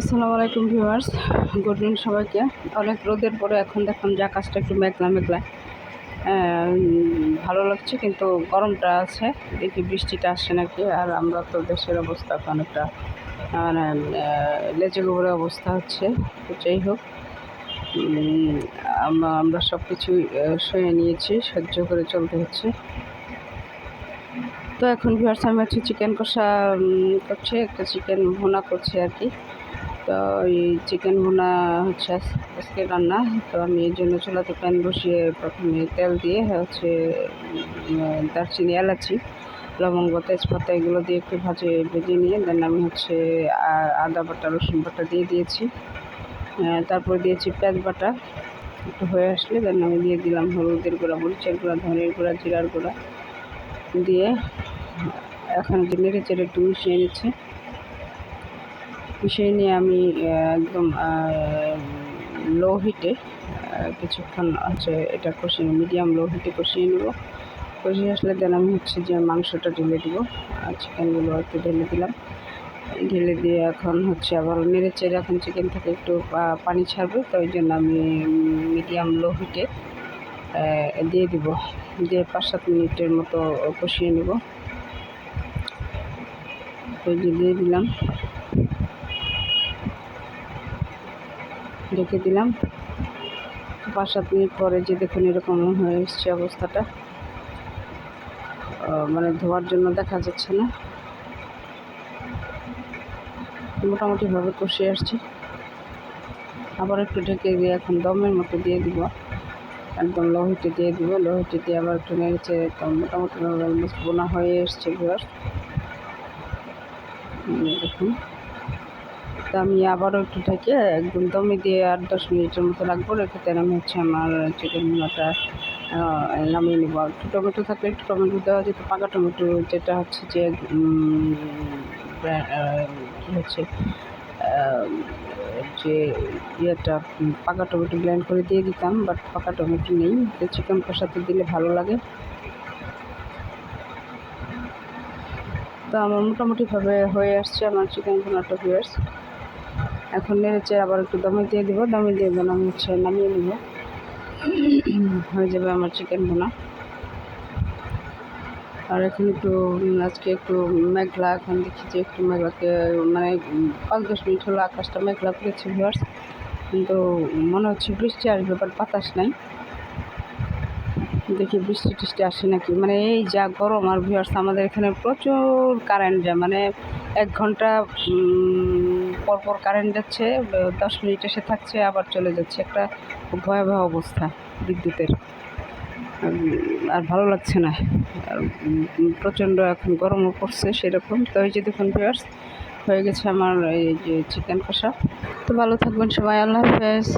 আসসালামু আলাইকুম viewers. Good evening সবাইকে। অনেক রোদের পরে এখন দেখলাম যে আকাশটা একটু মেঘলা মেঘলা। ভালো লাগছে কিন্তু গরমটা আছে। দেখি বৃষ্টিটা আসছে নাকি। আর আমরা তো দেশের অবস্থা এখন একটা মানে লেজে গোবরের অবস্থা হচ্ছে। তো যাই হোক আমরা সব কিছুই সয়ে নিয়েছি, সহ্য করে চলতে হচ্ছে। তো এখন ভিউয়ার্স, আমি হচ্ছে চিকেন কষা করছি, একটা চিকেন ভুনা করছি আর কি। তো এই চিকেন ভুনা হচ্ছে আজ- আজকে রান্না, তো আমি এই জন্য চুলাতে প্যান বসিয়ে প্রথমে তেল দিয়ে হচ্ছে দারচিনি, এলাচি, লবঙ্গ, তেজপাতা এগুলো দিয়ে একটু ভাজে, ভেজে নিয়ে দেন আমি হচ্ছে আদা বাটা, রসুন বাটা দিয়ে দিয়েছি। তারপর দিয়েছি পেঁয়াজ বাটা, একটু হয়ে আসলে দেন আমি দিয়ে দিলাম হলুদের গুঁড়া, মরিচের গুঁড়া, ধনের গুঁড়া, জিরার গুঁড়া দিয়ে, এখন যে নেড়ে চেড়ে একটু মিশিয়ে নিচ্ছি। মিশিয়ে নিয়ে আমি একদম লো হিটে কিছুক্ষণ হচ্ছে এটা কষিয়ে মিডিয়াম লো হিটে কষিয়ে নেব। কষিয়ে আসলে দেন আমি হচ্ছে যে মাংসটা ঢেলে দেবো, আর চিকেনগুলো একটু ঢেলে দিলাম। ঢেলে দিয়ে এখন হচ্ছে আবার নেড়ে চেড়ে এখন চিকেন থেকে একটু পানি ছাড়বে, তো ওই জন্য আমি মিডিয়াম লো হিটে দিয়ে দিব। দিয়ে পাঁচ সাত মিনিটের মতো কষিয়ে নেব। তো দিয়ে দিলাম। রেখে দিলাম। পাঁচ সাত মিনিট পরে যে দেখুন এরকম হয়ে এসছে অবস্থাটা। মানে ধোয়ার জন্য দেখা যাচ্ছে না। মোটামুটিভাবে কষিয়ে আসছি। আবার একটু ঢেকে দিয়ে এখন দমের মতো দিয়ে দিব। একদম লোহিতে দিয়ে দিব। লোহিতে দিয়ে আবার একটু নেড়েছে একদম মোটামুটিভাবে বোনা হয়ে এসছে ঘর দেখুন। তো আমি আবারও একটু ঢেকে একদম দমে দিয়ে আট দশ মিনিটের মতো রাখব, রেখে দেন আমি হচ্ছে আমার চিকেন মোনাটা নামিয়ে নেব। একটু টমেটো থাকলে একটু টমেটো দেওয়া যেত, পাকা টমেটো যেটা হচ্ছে যে কী হচ্ছে যে ইয়েটা পাকা টমেটো ব্লেন্ড করে দিয়ে দিতাম বাট পাকা টমেটো নেই, তো চিকেন কষাতে দিলে ভালো লাগে। তো আমার মোটামুটিভাবে হয়ে আসছে আমার চিকেন ভুনাটা ভিউয়ার্স এখন নেড়েছে আবার একটু দমে দিয়ে দিব, দমে দিয়ে দেন আমি হচ্ছে নামিয়ে নিব। হয়ে যাবে আমার চিকেন ভুনা। আর এখন একটু আজকে একটু মেঘলা, এখন দেখি যে একটু মেঘলাকে মানে পাঁচ দশ মিনিট হলো আকাশটা মেঘলা করেছে ভিউয়ার্স কিন্তু মনে হচ্ছে বৃষ্টি আসবে বাট বাতাস নাই। দেখি বৃষ্টি টিষ্টি আসে নাকি। মানে এই যা গরম, আর ভিউয়ার্স আমাদের এখানে প্রচুর কারেন্ট যায়। মানে এক ঘণ্টা উম, পর পর কারেন্ট যাচ্ছে দশ মিনিট এসে থাকছে আবার চলে যাচ্ছে। একটা ভয়াবহ অবস্থা বিদ্যুতের। আর ভালো লাগছে না। প্রচণ্ড এখন গরমও পড়ছে সেরকম। তো এই যে দেখুন ভিউয়ার্স হয়ে গেছে আমার এই যে চিকেন কষা। তো ভালো থাকবেন সবাই আল্লাহ হাফেজ।